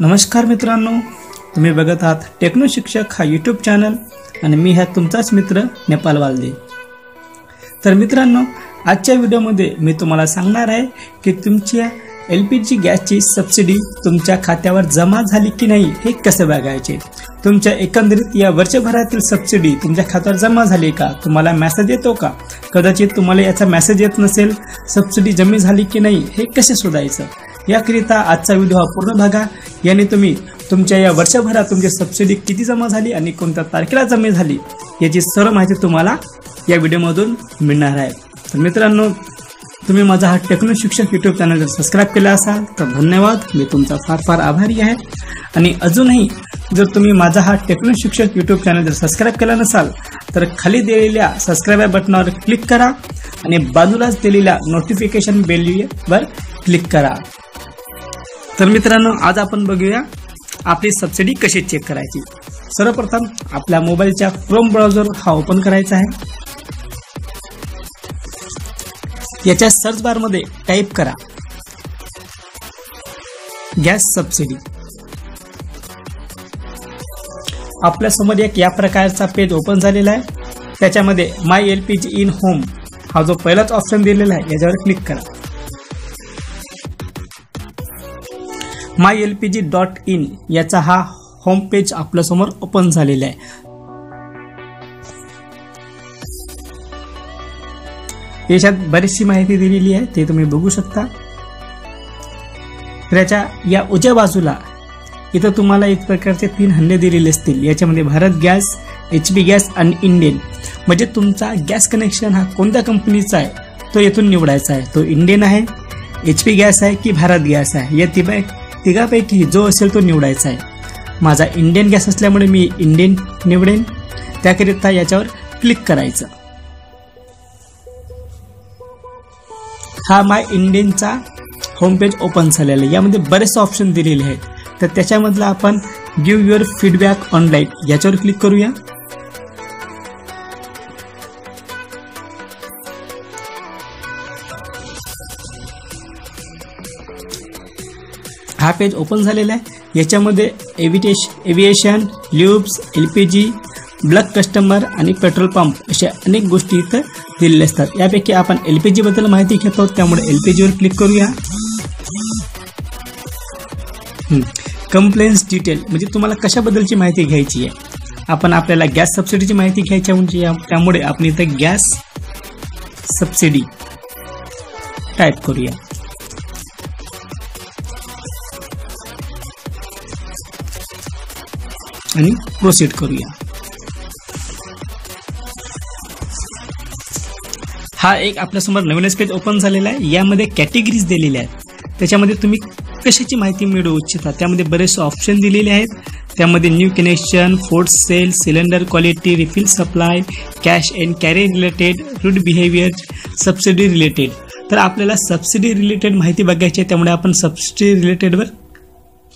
नमस्कार मित्रांनो तुम्ही बघत आहात टेक्नो शिक्षक हा यूट्यूब चॅनल आणि मी ह्या तुमचाच मित्र नेपाल वालदे. तर मित्रांनो आजच्या व्हिडिओमध्ये मी तुम्हाला सांगणार आहे की तुमच्या एल पी जी गॅसची सबसिडी तुमच्या खात्यावर जमा झाली की नाही हे कसे बघायचे? तुमच्या एकंदरीत या वर्षभरातील सबसिडी तुमच्या खात्यावर जमा झाली का? तुम्हाला मेसेज येतो का? कदाचित तुम्हाला याचा मेसेज येत नसेल सबसिडी जमी झाली की नाही हे कसे शोधायचं? याकरिता आजचा व्हिडिओ हा पूर्ण बघा. याने तुम्ही तुमच्या या वर्षभरात तुमची सबसिडी किती जमा झाली आणि कोणत्या तारखेला जमा झाली याची सर्व माहिती तुम्हाला या व्हिडिओमधून मिळणार आहे. तर मित्रांनो तुम्ही माझा हा टेक्नो शिक्षक यूट्यूब चॅनल जर सबस्क्राईब केला असाल तर धन्यवाद. मी तुमचा फार फार आभारी आहे. आणि अजूनही जर तुम्ही माझा हा टेक्नो शिक्षक यूट्यूब चॅनल जर सबस्क्राईब केला नसाल तर खाली दिलेल्या सबस्क्राईब बटनावर क्लिक करा आणि बाजूलाच दिलेल्या नोटिफिकेशन बेलवर क्लिक करा. तर मित्रांनो आज आपण बघूया आपली सबसिडी कशी चेक करायची. सर्वप्रथम आपल्या मोबाईलच्या क्रोम ब्राउझर हा ओपन करायचा आहे. याच्या सर्च बारमध्ये टाईप करा. गॅस सबसिडी आपल्यासमोर एक या प्रकारचा पेज ओपन झालेला आहे. त्याच्यामध्ये my L P G in home हा जो पहिलाच ऑप्शन दिलेला आहे याच्यावर क्लिक करा. My L P G dot in याचा हा होम पेज आपल्यासमोर ओपन झालेला आहे. याच्यात बरीचशी माहिती दिलेली आहे ते तुम्ही बघू शकता. त्याच्या या उजव्या बाजूला इथं तुम्हाला एक प्रकारचे तीन हल्ले दिलेले असतील. याच्यामध्ये Bharat gas H P gas आणि इंडियन. म्हणजे तुमचा गॅस कनेक्शन हा कोणत्या कंपनीचा आहे तो येथून निवडायचा आहे. तो इंडियन आहे एच पी गॅस आहे की भारत गॅस आहे. या तिबॅक तिघापैकी जो असेल तो निवडायचा आहे. माझा इंडियन गॅस असल्यामुळे मी इंडियन निवडेन. त्याकरिता याच्यावर क्लिक करायचं. हा माय इंडियनचा होमपेज ओपन झालेला आहे. यामध्ये बरेचसे ऑप्शन दिलेले आहेत. तर त्याच्यामधला आपण गिव्ह युअर फीडबॅक ऑनलाईन याच्यावर क्लिक करूया. हा पेज ओपन झालेला आहे. याच्यामध्ये एव्हिटेश aviation lubes L P G bulk customer आणि पेट्रोल पंप अशा अनेक गोष्टी इथं दिलेल्या असतात. यापैकी आपण एल पी जीबद्दल माहिती घेतो त्यामुळे एल पी जीवर क्लिक करूया. Complaints detail. म्हणजे तुम्हाला कशाबद्दलची माहिती घ्यायची आहे? आपण आपल्याला गॅस सबसिडीची माहिती घ्यायची म्हणजे त्यामुळे आपण इथं गॅस सबसिडी टाईप करूया. आणि प्रोसीड करूया. हा एक आपल्यासमोर नवीनच पेज ओपन झालेला आहे. यामध्ये कॅटेगरीज दिलेल्या आहेत. त्याच्यामध्ये तुम्ही कशाची माहिती मिळवू इच्छिता? त्यामध्ये बरेचसे ऑप्शन दिलेले आहेत. त्यामध्ये new connection fort sale cylinder quality refill supply cash and carry related route behaviour subsidy related तर आपल्याला सबसिडी रिलेटेड माहिती बघायची आहे त्यामुळे आपण सबसिडी रिलेटेडवर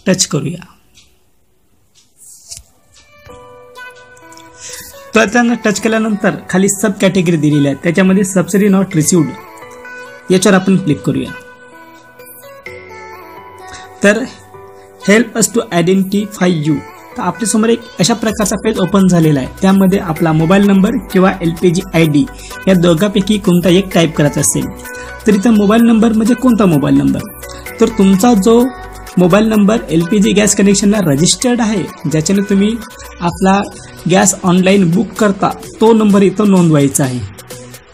टच करूया. तर त्यांना टच केल्यानंतर खाली सब कॅटेगरी दिलेली आहे त्याच्यामध्ये सबसिडी नॉट रिसिवड याच्यावर आपण क्लिक करूया. तर help us to identify you तर आपल्यासमोर एक अशा प्रकारचा पेज ओपन झालेला आहे. त्यामध्ये आपला मोबाईल नंबर किंवा L P G I D या दोघांपैकी कोणता एक टाईप करायचा असेल. तर इथं मोबाईल नंबर म्हणजे कोणता मोबाईल नंबर तर तुमचा जो mobile number L P G gas कनेक्शनला registered आहे. ज्याच्याने तुम्ही आपला गॅस ऑनलाईन बुक करता तो नंबर इथं नोंदवायचा आहे.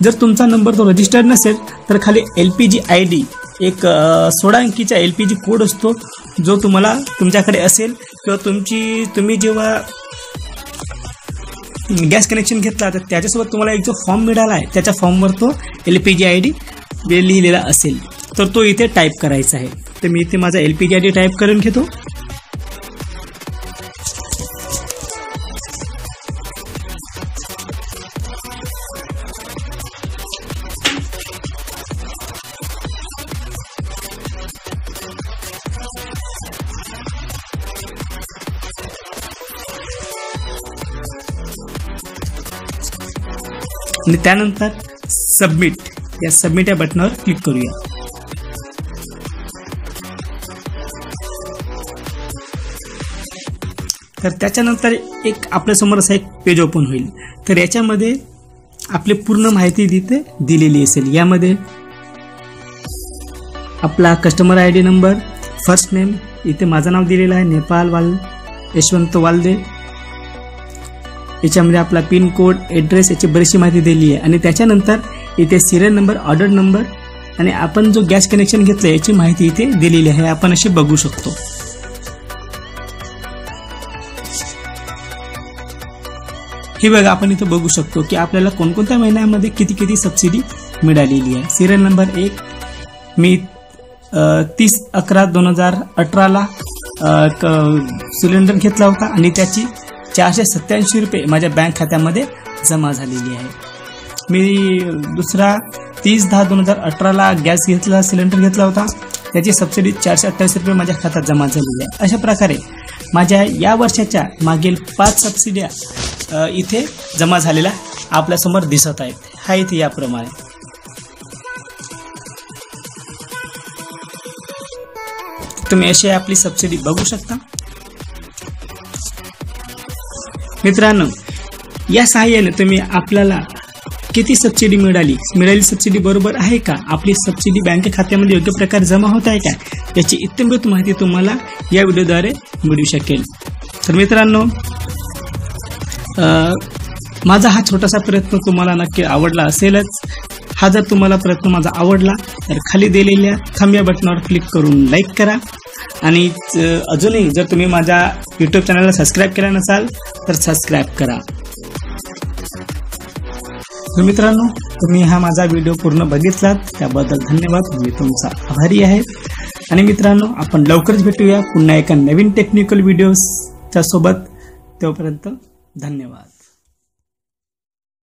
जर तुमचा नंबर तो रजिस्टर्ड नसेल तर खाली L P G I D एक सोळा अंकीचा एल पी जी कोड असतो जो तुम्हाला तुमच्याकडे असेल किंवा तुमची तुम्ही जेव्हा गॅस कनेक्शन घेतला तर त्याच्यासोबत तुम्हाला एक जो फॉर्म मिळाला आहे त्याच्या फॉर्मवर तो L P G I D लिहिलेला असेल तर तो इथे टाईप करायचा आहे. तर मी इथे माझा L P G I D type करून घेतो. आणि त्यानंतर सबमिट या सबमिट या बटनावर क्लिक करूया. तर त्याच्यानंतर एक आपल्यासमोर असा एक पेज ओपन होईल. तर याच्यामध्ये आपली पूर्ण माहिती तिथे दिलेली असेल. यामध्ये आपला customer I D number first name इथे माझं नाव दिलेलं आहे नेपाल वाल यशवंत वालदे. याच्यामध्ये आपला पिन कोड ॲड्रेस याची बरीचशी माहिती दिली आहे. आणि त्याच्यानंतर इथे सिरियल नंबर ऑर्डर नंबर आणि आपण जो गॅस कनेक्शन घेतलं याची माहिती इथे दिलेली आहे. आपण अशी बघू शकतो. हे बघा आपण इथं बघू शकतो की आपल्याला कोणकोणत्या महिन्यामध्ये किती किती सबसिडी मिळालेली आहे. सिरियल नंबर एक मी तीस अकरा दोन हजार अठराला सिलेंडर घेतला होता आणि त्याची चारशे सत्याऐंशी रुपये माझ्या बँक खात्यामध्ये जमा झालेली आहे. मी दुसरा तीस दहा दोन हजार अठराला गॅस घेतला सिलेंडर घेतला होता. त्याची सबसिडी चारशे अठ्ठावीस रुपये माझ्या खात्यात जमा झालेली आहे. अशा प्रकारे माझ्या या वर्षाच्या मागील पाच सबसिड्या इथे जमा झालेल्या आपल्यासमोर दिसत आहेत. हा इथे याप्रमाणे. तुम्ही अशी आपली सबसिडी बघू शकता. मित्रांनो या सहाय्याने तुम्ही आपल्याला किती सबसिडी मिळाली? मिळाली सबसिडी बरोबर आहे का? आपली सबसिडी बँक खात्यामध्ये योग्य प्रकारे जमा होत आहे का? याची इत्यंभूत माहिती तुम्हाला या व्हिडिओद्वारे मिळू शकेल. तर मित्रांनो माझा हा छोटासा प्रयत्न तुम्हाला नक्की आवडला असेलच. हा जर तुम्हाला प्रयत्न माझा आवडला तर खाली दिलेल्या थांब्या बटनावर क्लिक करून लाईक करा. आणि अजूनही जर तुम्ही माझ्या यूट्यूब चॅनलला सबस्क्राईब केला नसाल तर सबस्क्राईब करा. मित्रांनो तुम्ही हा माझा व्हिडिओ पूर्ण बघितलात त्याबद्दल धन्यवाद. मी तुमचा आभारी आहे. आणि मित्रांनो आपण लवकरच भेटूया पुन्हा एका नवीन टेक्निकल व्हिडिओच्या सोबत. तोपर्यंत धन्यवाद.